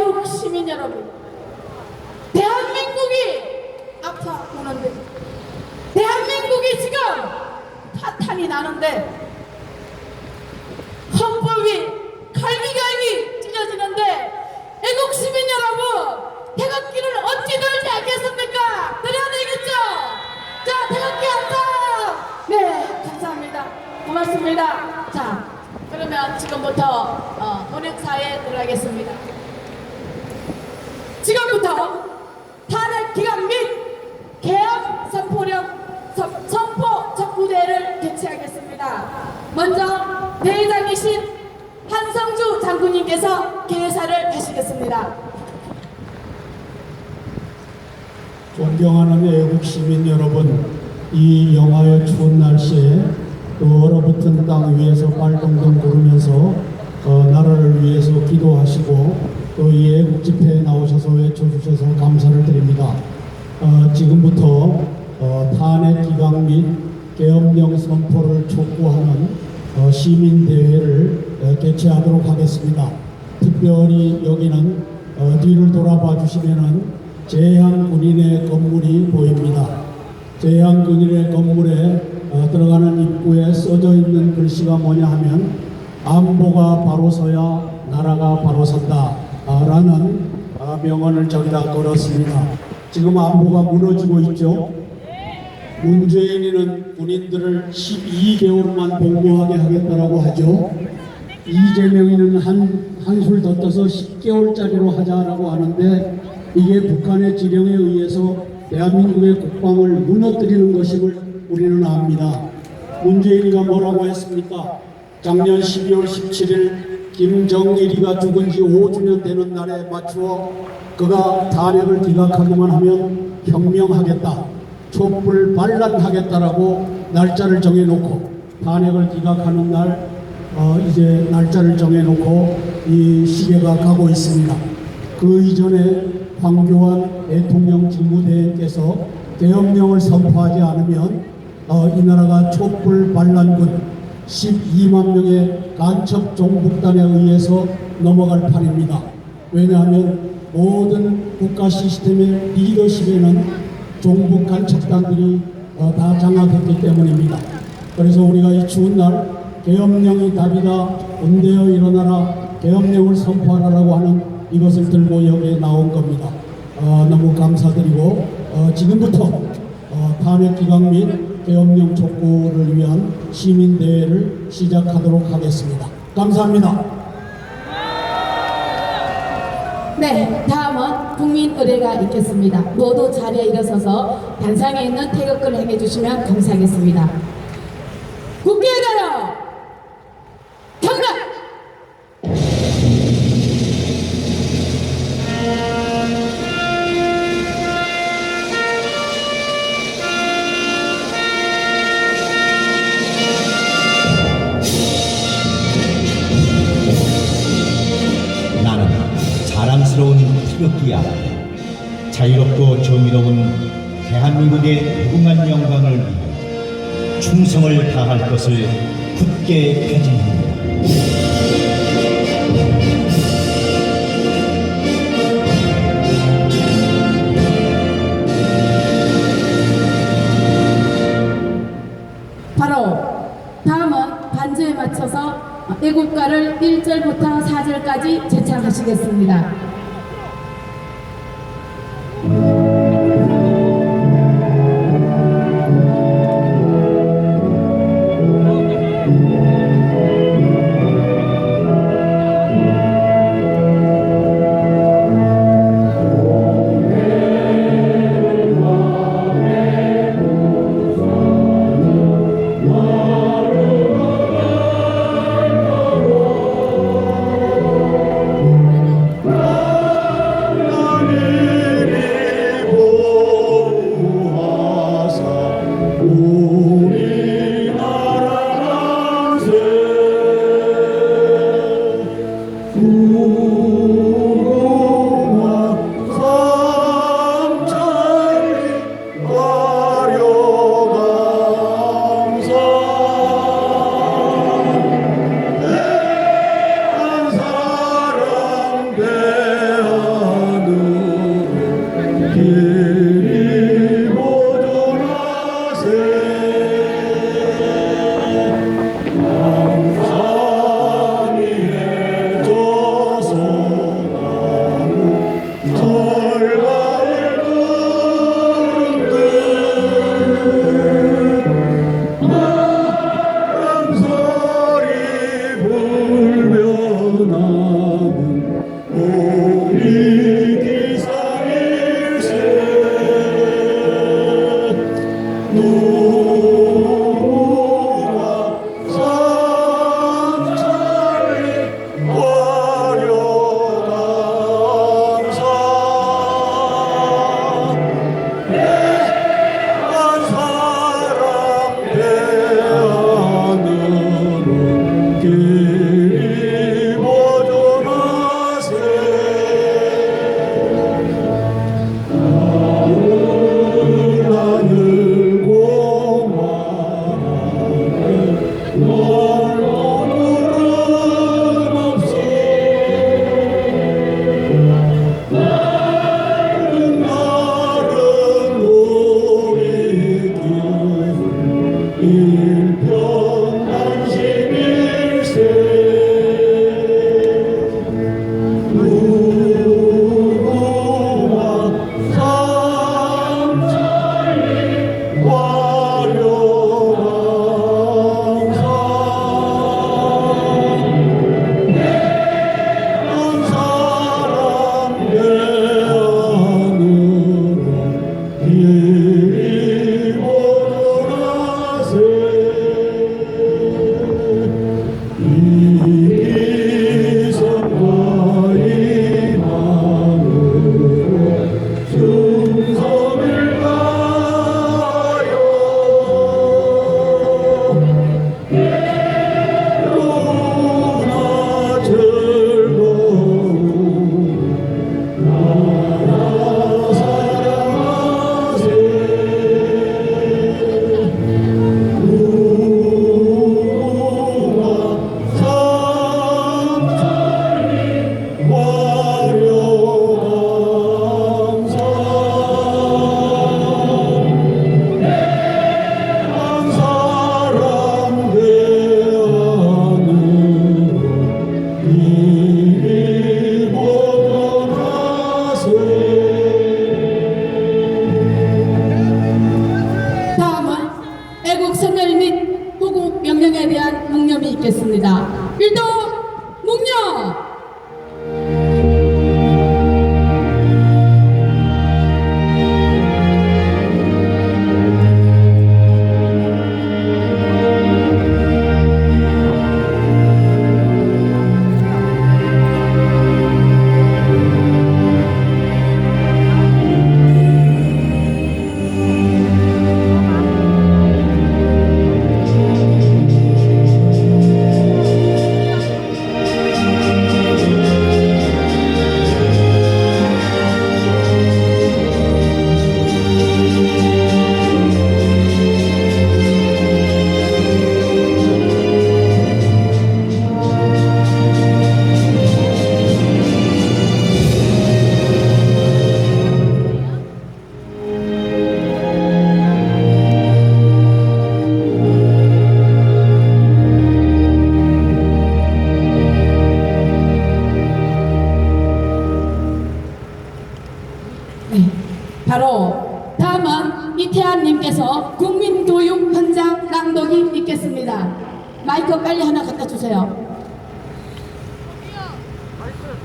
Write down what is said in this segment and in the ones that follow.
애국 시민 여러분, 대한민국이 아파오는데, 대한민국이 지금 파탄이 나는데, 헌법이 갈기갈기 찢어지는데, 애국 시민 여러분, 태극기를 어찌 들지 않겠습니까? 들어야 되겠죠? 자, 태극기 한번! 네, 감사합니다. 고맙습니다. 자, 그러면 지금부터 어, 본역사에 들어가겠습니다. 지금부터 탄핵 기간 및 개혁 선포령 선- 선포 적부대를 개최하겠습니다. 먼저 대회장이신 한성주 장군님께서 개사를 하시겠습니다. 존경하는 애국 시민 여러분, 이 영하의 추운 날씨에 또 얼어붙은 땅 위에서 빨동동 구르면서 어, 나라를 위해서 기도하시고 또 이 애국 집회에 나오셔서 외쳐주셔서 감사를 드립니다. 어, 지금부터 어, 탄핵 기각 및 계엄령 선포를 촉구하는 어, 시민대회를 어, 개최하도록 하겠습니다. 특별히 여기는 어, 뒤를 돌아봐 주시면은 재향 군인의 건물이 보입니다. 재향 군인의 건물에 어, 들어가는 입구에 써져 있는 글씨가 뭐냐 하면 안보가 바로 서야 나라가 바로 선다 아, 라는 아, 명언을 저기다 걸었습니다. 지금 안보가 무너지고 있죠. 문재인이는 군인들을 12개월만 복무하게 하겠다라고 하죠. 이재명이는 한, 한술 더 떠서 10개월짜리로 하자라고 하는데 이게 북한의 지령에 의해서 대한민국의 국방을 무너뜨리는 것임을 우리는 압니다. 문재인이가 뭐라고 했습니까? 작년 12월 17일 김정일이가 죽은 지 5주년 되는 날에 맞추어 그가 탄핵을 기각하기만 하면 혁명하겠다. 촛불 반란하겠다라고 날짜를 정해놓고 탄핵을 기각하는 날 어, 이제 날짜를 정해놓고 이 시계가 가고 있습니다. 그 이전에 황교안 대통령 직무대행께서 계엄령을 선포하지 않으면 어, 이 나라가 촛불 반란군 12만 명의 간첩 종북단에 의해서 넘어갈 판입니다. 왜냐하면 모든 국가 시스템의 리더십에는 종북 간첩단들이 어, 다 장악했기 때문입니다. 그래서 우리가 이 추운 날 계엄령이 답이다 온대어 일어나라 계엄령을 선포하라라고 하는 이것을 들고 여기에 나온 겁니다. 어, 너무 감사드리고 어, 지금부터 어, 탄핵 기각 및 계엄령 촉구를 위한 시민대회를 시작하도록 하겠습니다. 감사합니다. 네, 다음은 국민 의례가 있겠습니다. 모두 자리에 일어서서 단상에 있는 태극을 행해 주시면 감사하겠습니다. 국기 대한민국의 무궁한 영광을 위해 충성을 다할 것을 굳게 다짐합니다. 맞춰서 애국가를 1절부터 4절까지 제창하시겠습니다.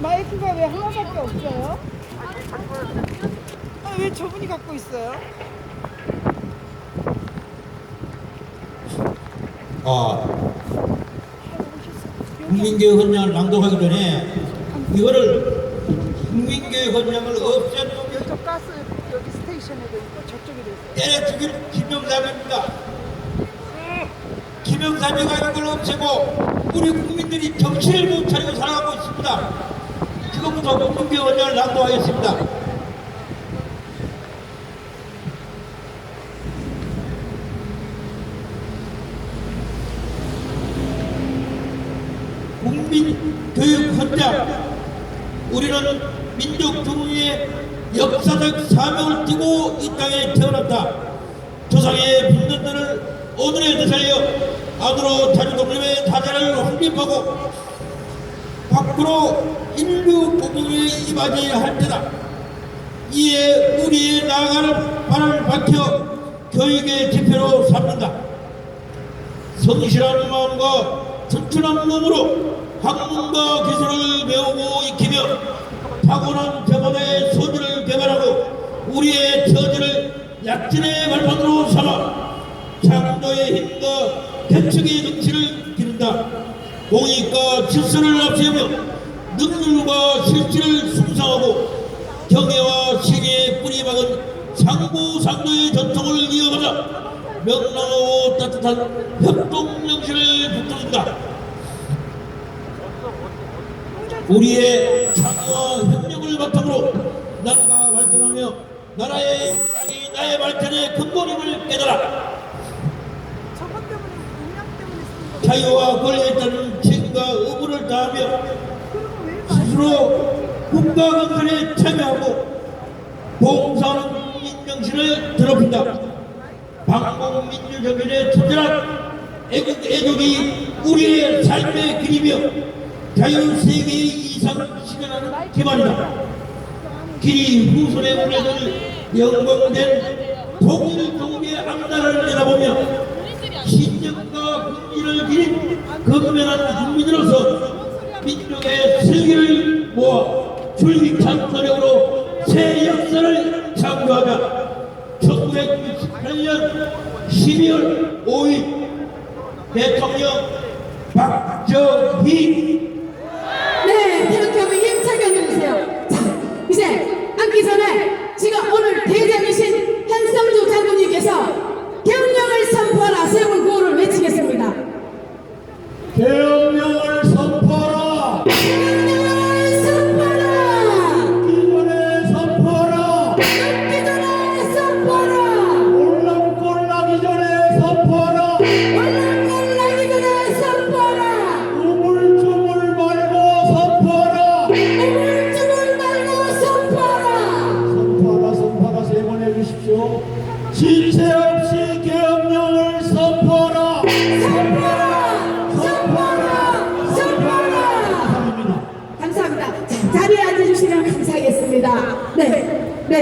마이크가 왜 하나밖에 없어요? 아, 왜 저분이 갖고 있어요? 아, 국민교육 헌장을 낭독하기 전에 이거를 국민교육 헌장을 없애는 저 가스 여기 스테이션에도 있고 저쪽에도 있어요. 때려 죽인 김영삼입니다. 김영삼이가 이걸 없애고 우리 국민들이 정신을 못 차리고 살아가고 있습니다. 국민교육 헌장을 낭독하겠습니다. 국민교육 헌장 우리는 민족 중흥의 역사적 사명을 띠고 이 땅에 태어났다. 조상의 분전들을 오늘에 되살려 안으로 자주 독립의 다자를 확립하고 밖으로 인류 복용에 임하지 할 때다. 이에 우리의 나아갈 발을 밝혀 교육의 지표로 삼는다. 성실한 마음과 튼튼한 몸으로 학문과 기술을 배우고 익히며 타고난 저번의 소질을 개발하고 우리의 처지를 약진의 발판으로 삼아 창조의 힘과 개척의 능치를 기른다. 공익과 질서를 앞세우며 능률과 실질을 숭상하고 경애와 시계에 뿌리 박은 상부상조의 전통을 이어가자 명랑하고 따뜻한 협동 정신을 북돋는다. 우리의 창의와 협력을 바탕으로 나라가 발전하며 나라의 이 나의 발전의 근본임을 깨달아. 자유와 권리에 따른 책임과 의무를 다하며 스스로 국가 건설에 참여하고 봉사하는 국민정신을 더럽힌다. 방공민주정신의 투철한 애국, 애국이 우리의 삶의 길이며 자유세계 이상 실현하는 기반이다. 길이 후손의 우리들 영광된 통일 종의 앞날을 내다보며 신념과 긍지를 기린 건면한 국민으로서 민족의 슬기를 모아 줄기찬 노력으로 새 역사를 창조하자. 1968년 12월 5일 대통령 박정희